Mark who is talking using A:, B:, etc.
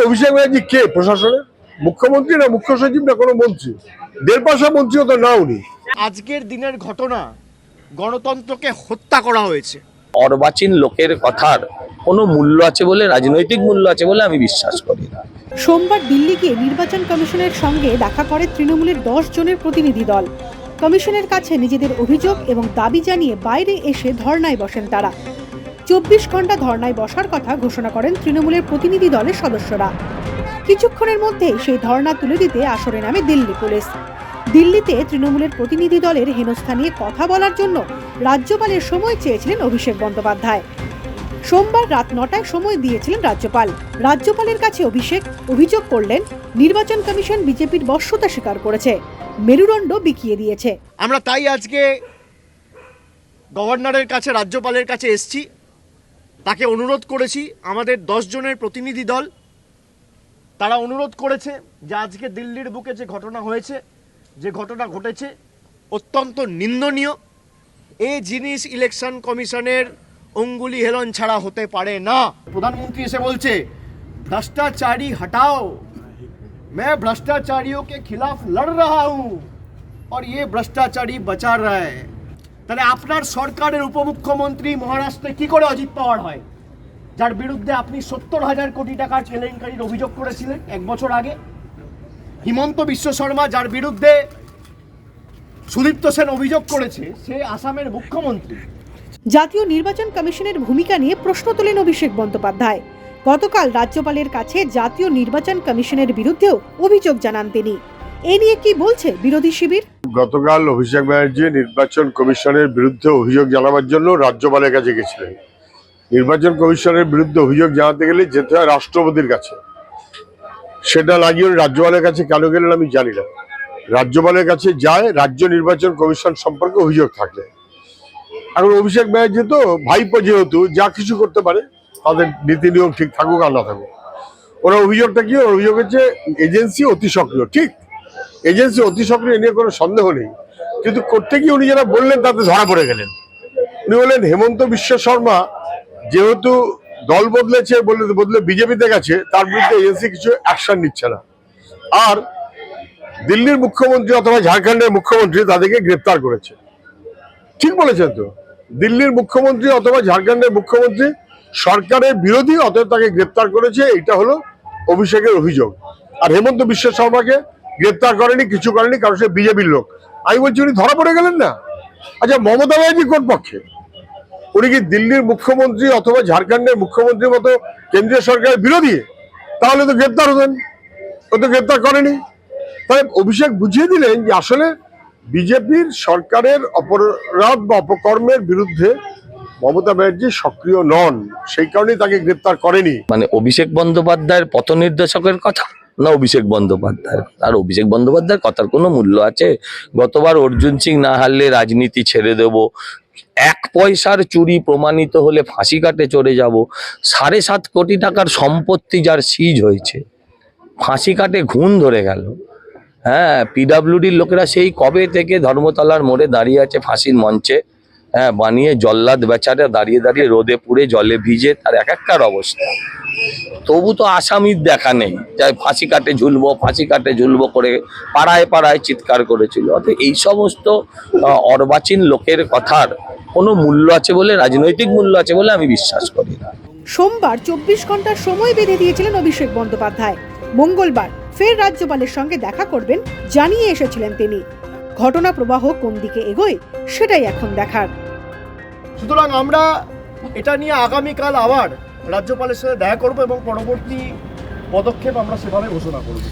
A: অভিষেক ব্যানার্জি কে? প্রশাসনের? মুখ্যমন্ত্রী না মুখ্য সচিব না কোনো মন্ত্রী? দেড় পাশা মন্ত্রীও তো না। উনি
B: আজকের দিনের ঘটনা গণতন্ত্রকে হত্যা করা হয়েছে।
C: অর্বাচীন লোকের কথার কোনো মূল্য আছে বলে রাজনৈতিক মূল্য আছে বলে আমি বিশ্বাস করি না।
D: সোমবার দিল্লি গিয়ে নির্বাচন কমিশনের সঙ্গে দেখা করে তৃণমূলের দশ জনের প্রতিনিধি দল। কমিশনের কাছে নিজেদের অভিযোগ এবং দাবি জানিয়ে বাইরে এসে ধর্নায় বসেন তারা। চব্বিশ ঘণ্টা ধর্নায় বসার কথা ঘোষণা করেন তৃণমূলের প্রতিনিধি দলের সদস্যরা। কিছুক্ষণের মধ্যেই সেই ধর্না তুলে দিতে আসরে নামে দিল্লি পুলিশ। দিল্লিতে তৃণমূলের প্রতিনিধি দলের হেনস্থা নিয়ে কথা বলার জন্য রাজ্যপালের সময় চেয়েছিলেন অভিষেক বন্দ্যোপাধ্যায়। সোমবার রাত নটায় সময় দিয়েছিলেন রাজ্যপাল। রাজ্যপালের কাছে অভিষেক, অভিযোগ করলেন, নির্বাচন কমিশন বিজেপির বশ্যতা স্বীকার করেছে, মেরুদণ্ড বিকিয়ে দিয়েছে।
B: আমরা তাই আজকে গভর্নরের কাছে, রাজ্যপালের কাছে এসছি। তাকে অনুরোধ করেছি আমাদের দশ জনের প্রতিনিধি দল তারা অনুরোধ করেছে যে আজকে দিল্লির বুকে যে ঘটনা হয়েছে যে ঘটনা ঘটেছে অত্যন্ত নিন্দনীয় এই জিনিস ইলেকশন কমিশনের অঙ্গুলি হেলন ছাড়া হতে পারে না প্রধানমন্ত্রী এসে বলছে ভ্রষ্টাচারী हटाओ मैं भ्रष्टाचारियों के खिलाफ लड़ रहा हूं और ये भ्रष्टाचारी बचा रहा है তাহলে আপনার সরকারের উপমুখ্যমন্ত্রী মহারাষ্ট্রে কি করে অজিত পাওয়ার হয়? যার বিরুদ্ধে আপনি সত্তর হাজার কোটি টাকার কেলেঙ্কারির অভিযোগ করেছিলেন এক বছর আগে। হিমন্ত বিশ্ব শর্মা যার বিরুদ্ধে সুদীপ্ত সেন অভিযোগ করেছে, সে আসামের মুখ্যমন্ত্রী।
D: জাতীয় নির্বাচন কমিশনের ভূমিকা নিয়ে প্রশ্ন তোলেন অভিষেক বন্দ্যোপাধ্যায়। গতকাল রাজ্যপালের কাছে জাতীয় নির্বাচন কমিশনের বিরুদ্ধেও অভিযোগ জানান তিনি। এ নিয়ে কি বলছে বিরোধী শিবির?
A: গতকাল অভিষেক ব্যানার্জি নির্বাচন কমিশনের বিরুদ্ধে অভিযোগ জানাবার জন্য রাজ্যপালের কাছে গেছিলেন। নির্বাচন কমিশনের বিরুদ্ধে অভিযোগ জানাতে গেলে যেতে হয় রাষ্ট্রপতির কাছে। সেটা লাগিয়ে রাজ্যপালের কাছে কেন গেলেন আমি জানি না। রাজ্যপালের কাছে যায়, রাজ্য নির্বাচন কমিশন সম্পর্কে অভিযোগ থাকলে এখন অভিষেক ব্যানার্জি তো ভাইপো যেহেতু, যা কিছু করতে পারে, তাদের নীতি নিয়ম ঠিক থাকুক আর না থাকুক। ওরা অভিযোগটা কি অভিযোগ হচ্ছে, এজেন্সি অতি সক্রিয়, ঠিক? এজেন্সি অতি সক্রিয় নিয়ে কোনো সন্দেহ নেই। কিন্তু করতে গিয়ে উনি যারা বললেন, তাতে ধরা পড়ে গেলেন। উনি বললেন, হেমন্ত বিশ্ব শর্মা যেহেতু দল বদলেছে বলে বদলে বিজেপিতে গেছে, তার বিরুদ্ধে এজেন্সি কিছু অ্যাকশন নিচ্ছে না। আর দিল্লির মুখ্যমন্ত্রী অথবা ঝাড়খণ্ডের মুখ্যমন্ত্রী তাদেরকে গ্রেপ্তার করেছে। ঠিক বলেছেন তো? দিল্লির মুখ্যমন্ত্রী অথবা ঝাড়খণ্ডের মুখ্যমন্ত্রী সরকারের বিরোধী অতএব তাকে গ্রেপ্তার করেছে, এটা হলো অভিষেকের অভিযোগ। আর হেমন্ত বিশ্ব শর্মাকে গ্রেপ্তার করেনি, কিছু করেনি, কারণ সে বিজেপির লোক। আমি বলছি, উনি ধরা পড়ে গেলেন না? আচ্ছা মমতা ব্যানার্জি কোন পক্ষে? উনি কি দিল্লির মুখ্যমন্ত্রী অথবা ঝাড়খণ্ডের মুখ্যমন্ত্রীর মতো কেন্দ্রীয় সরকারের বিরোধী? তাহলে তো গ্রেপ্তার হতেন। ও তো গ্রেপ্তার করেনি। তাহলে অভিষেক বুঝিয়ে দিলেন যে আসলে বিজেপির সরকারের অপরাধ বা অপকর্মের বিরুদ্ধে মমতা ব্যানার্জি সক্রিয় নন। সেই কারণেই তাকে গ্রেপ্তার করেনি।
C: মানে অভিষেক বন্দ্যোপাধ্যায়ের পথ নির্দেশকের কথা? না অভিষেক বন্দ্যোপাধ্যায় আর অভিষেক বন্দ্যোপাধ্যায়ের কথার কোনো মূল্য আছে? গতবার অর্জুন সিং না হারলে রাজনীতি ছেড়ে দেব। এক পয়সার চুরি প্রমাণিত হলে ফাঁসি কাটে চড়ে যাব। সাড়ে সাত কোটি টাকার সম্পত্তি যার সিজ হয়েছে। ফাঁসি কাটে ঘুণ ধরে গেল। হ্যাঁ পিডাব্লিউডির লোকেরা সেই কবে থেকে ধর্মতলার মোড়ে দাঁড়িয়ে আছে ফাঁসির মঞ্চে? হ্যাঁ বানিয়ে জল্লাদ বেচারে দাঁড়িয়ে দাঁড়িয়ে রোদে পুড়ে জলে ভিজে তার এক একটার অবস্থা। তবু তো আসামির দেখা নেই। যাই ফাঁসি কাটে ঝুলবো, ফাঁসি কাটে ঝুলবো করে পাড়ায় পাড়ায় চিৎকার করেছিল। অর্থাৎ এই সমস্ত অর্বাচীন লোকের কথার কোনো মূল্য আছে বলে, রাজনৈতিক মূল্য আছে বলে আমি বিশ্বাস করি না।
D: সোমবার চব্বিশ ঘণ্টার সময় বেঁধে দিয়েছিলেন অভিষেক বন্দ্যোপাধ্যায়। মঙ্গলবার ফের রাজ্যপালের সঙ্গে দেখা করবেন, জানিয়ে এসেছিলেন তিনি। ঘটনা প্রবাহ কোন দিকে এগোয়, সেটাই এখন দেখার।
B: সুতরাং আমরা এটা নিয়ে আগামীকাল আবার রাজ্যপালের সাথে দেখা করব এবং পরবর্তী পদক্ষেপ আমরা সেভাবে ঘোষণা করব।